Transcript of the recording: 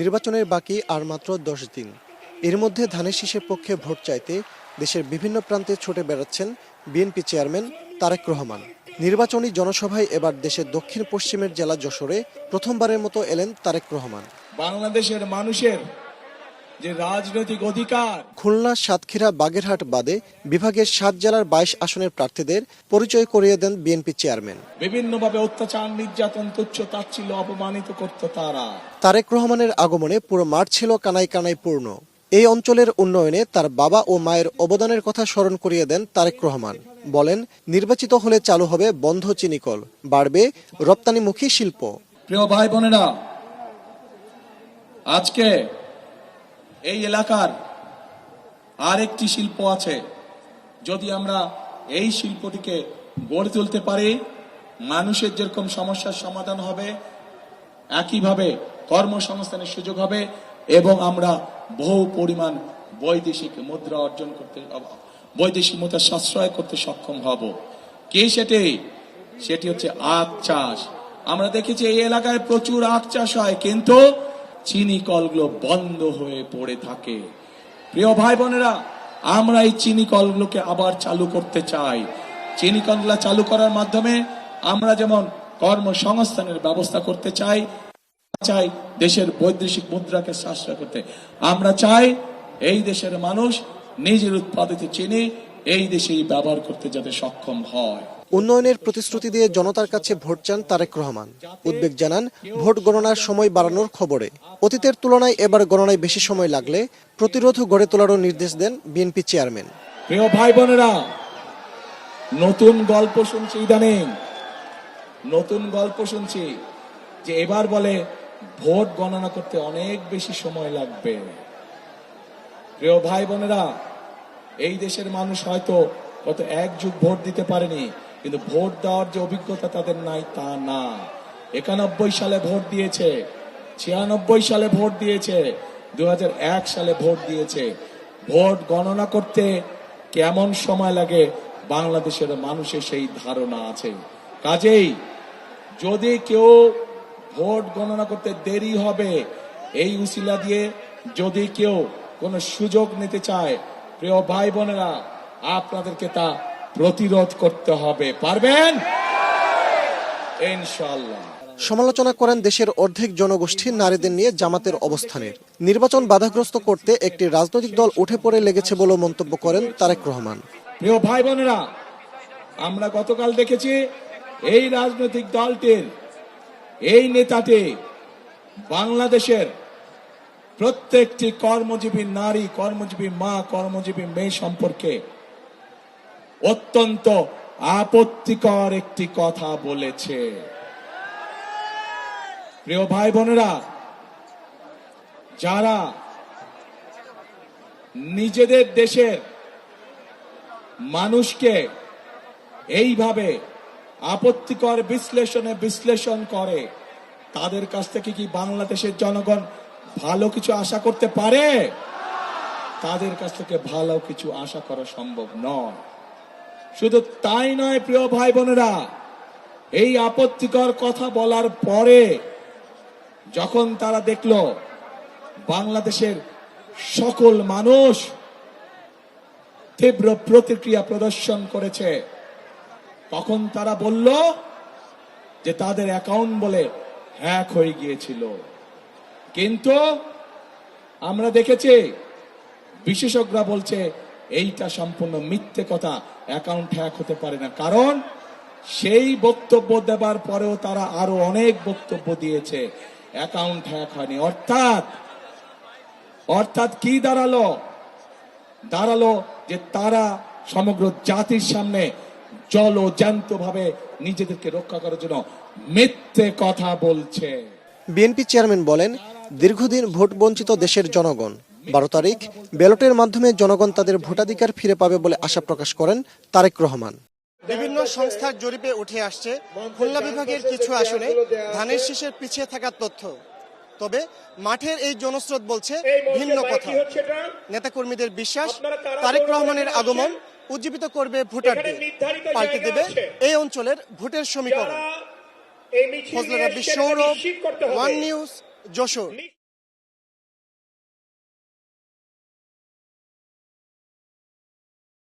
নির্বাচনের বাকি আর মাত্র দশ দিন। এর মধ্যে ধানের শীষের পক্ষে ভোট চাইতে দেশের বিভিন্ন প্রান্তে ছুটে বেড়াচ্ছেন বিএনপি চেয়ারম্যান তারেক রহমান। নির্বাচনী জনসভায় এবার দেশের দক্ষিণ পশ্চিমের জেলা যশোরে প্রথমবারের মতো এলেন তারেক রহমান। বাংলাদেশের মানুষের যে রাজনৈতিক অধিকার। খুলনা সাতক্ষীরা বাগেরহাট বাদে বিভাগের সাত জেলার বাইশ আসনের প্রার্থীদের পরিচয় করিয়ে দেন বিএনপি চেয়ারম্যান। বিভিন্নভাবে অত্যাচার নির্যাতন তুচ্ছ তাচ্ছিল্য অপমানিত করত তারা। তারেক রহমানের আগমনে পুরো মাঠ ছিল কানায় কানায় পূর্ণ। এই অঞ্চলের উন্নয়নে তার বাবা ও মায়ের অবদানের কথা স্মরণ করিয়ে দেন তারেক রহমান। বলেন নির্বাচিত হলে চালু হবে বন্ধ চিনিকল বাড়বে রপ্তানিমুখী শিল্প। প্রিয় ভাই বোনেরা আজকে এই এলাকার আরেকটি শিল্প আছে। যদি আমরা এই শিল্পটিকে গড়ে তুলতে পারি, মানুষের যেরকম সমস্যার সমাধান হবে, একইভাবে কর্মসংস্থানের সুযোগ হবে এবং আমরা বহু পরিমাণ বৈদেশিক মুদ্রা অর্জন করতে, বৈদেশিক মুদ্রা সাশ্রয় করতে সক্ষম হব। কে সেটি? সেটি হচ্ছে আখ চাষ। আমরা দেখেছি এই এলাকায় প্রচুর আখ চাষ হয়, কিন্তু চিনি কলগুলো বন্ধ হয়ে পড়ে থাকে। প্রিয় ভাই বোনেরা, আমরা এই চিনি কলগুলোকে আবার চালু করতে চাই। চিনি কলগুলো চালু করার মাধ্যমে আমরা যেমন কর্মসংস্থানের ব্যবস্থা করতে চাই চাই দেশের বৈদেশিক মুদ্রাকে সাশ্রয় করতে। আমরা চাই এই দেশের মানুষ নিজের উৎপাদিত চিনি এই দেশেই ব্যবহার করতে যাতে সক্ষম হয়। উন্নয়নের প্রতিশ্রুতি দিয়ে জনতার কাছে ভোট চান তারেক রহমান। উদ্বেগ জানান, ভোট গণনার সময় বাড়ানোর খবরে। অতীতের তুলনায় এবার গণনায় বেশি সময় লাগলে প্রতিরোধ গড়ে তোলারও নির্দেশ দেন বিএনপি চেয়ারম্যান। প্রিয় ভাই বোনেরা নতুন গল্প শুনছি ইদানিং। নতুন গল্প শুনছি যে এবার বলে ভোট গণনা করতে অনেক বেশি সময় লাগবে। প্রিয় ভাই বোনেরা এই দেশের মানুষ হয়তো গত এক যুগ ভোট দিতে পারেনি কিন্তু ভোট দেওয়ার যে অভিজ্ঞতা তাদের নাই, তা না। একানব্বই সালে ভোট দিয়েছে, ছিয়ানব্বই সালে ভোট দিয়েছে দু হাজার এক সালে ভোট দিয়েছে। ভোট গণনা করতে কেমন সময় লাগে বাংলাদেশের মানুষের সেই ধারণা আছে। কাজেই যদি কেউ ভোট গণনা করতে দেরি হবে, এই উসিলা দিয়ে যদি কেউ কোনো সুযোগ নিতে চায়, প্রিয় ভাই বোনেরা আপনাদেরকে তা প্রতিরোধ করতে হবে পারবেন? ইনশাল্লাহ সমালোচনা করেন দেশের অর্ধেক জনগোষ্ঠী নারীদের নিয়ে জামাতের অবস্থানের নির্বাচন বাধাগ্রস্ত করতে একটি রাজনৈতিক দল উঠে পড়ে লেগেছে বলে মন্তব্য করেন তারেক রহমান। প্রিয় ভাই বোনেরা আমরা গতকাল দেখেছি এই রাজনৈতিক দলটির এই নেতাটি বাংলাদেশের প্রত্যেকটি কর্মজীবী নারী কর্মজীবী মা কর্মজীবী মেয়ে সম্পর্কে অত্যন্ত আপত্তিকর একটি কথা বলেছে। প্রিয় ভাই বোনেরা, যারা নিজেদের দেশের মানুষকে এইভাবে আপত্তিকর বিশ্লেষণে বিশ্লেষণ করে, তাদের কাছ থেকে কি বাংলাদেশের জনগণ ভালো কিছু আশা করতে পারে? তাদের কাছ থেকে ভালো কিছু আশা করা সম্ভব নয়। শুধু তাই নয়, প্রিয় ভাই বোনেরা এই আপত্তিকর কথা বলার পরে যখন তারা দেখল বাংলাদেশের সকল মানুষ তীব্র প্রতিক্রিয়া প্রদর্শন করেছে, তখন তারা বলল যে তাদের অ্যাকাউন্ট বলে হ্যাক হয়ে গিয়েছিল। কিন্তু আমরা দেখেছি, বিশেষজ্ঞরা বলছে এইটা সম্পূর্ণ মিথ্যে কথা। অ্যাকাউন্ট হ্যাক হতে পারে না। কারণ সেই বক্তব্য দেবার পরেও তারা আরও অনেক বক্তব্য দিয়েছে। অ্যাকাউন্ট হ্যাক হয়নি। অর্থাৎ অর্থাৎ কি দাঁড়াল? দাঁড়াল যে তারা সমগ্র জাতির সামনে জল ও ভাবে নিজেদেরকে রক্ষা করার জন্য মিথ্যে কথা বলছে। বিএনপি চেয়ারম্যান বলেন, দীর্ঘদিন ভোট বঞ্চিত দেশের জনগণ বারো তারিখ ব্যালটের মাধ্যমে জনগণ তাদের ভোটাধিকার ফিরে পাবে বলে আশা প্রকাশ করেন তারেক রহমান। বিভিন্ন সংস্থার জরিপে উঠে আসছে খুলনা বিভাগের কিছু আসনে ধানের শীষের পিছিয়ে থাকার তথ্য। তবে মাঠের এই জনস্রোত বলছে ভিন্ন কথা। নেতাকর্মীদের বিশ্বাস তারেক রহমানের আগমন উজ্জীবিত করবে ভোটারদের। পাল্টে দেবে এই অঞ্চলের ভোটের সমীকরণ। Rabbi Sourav. One news Jashore.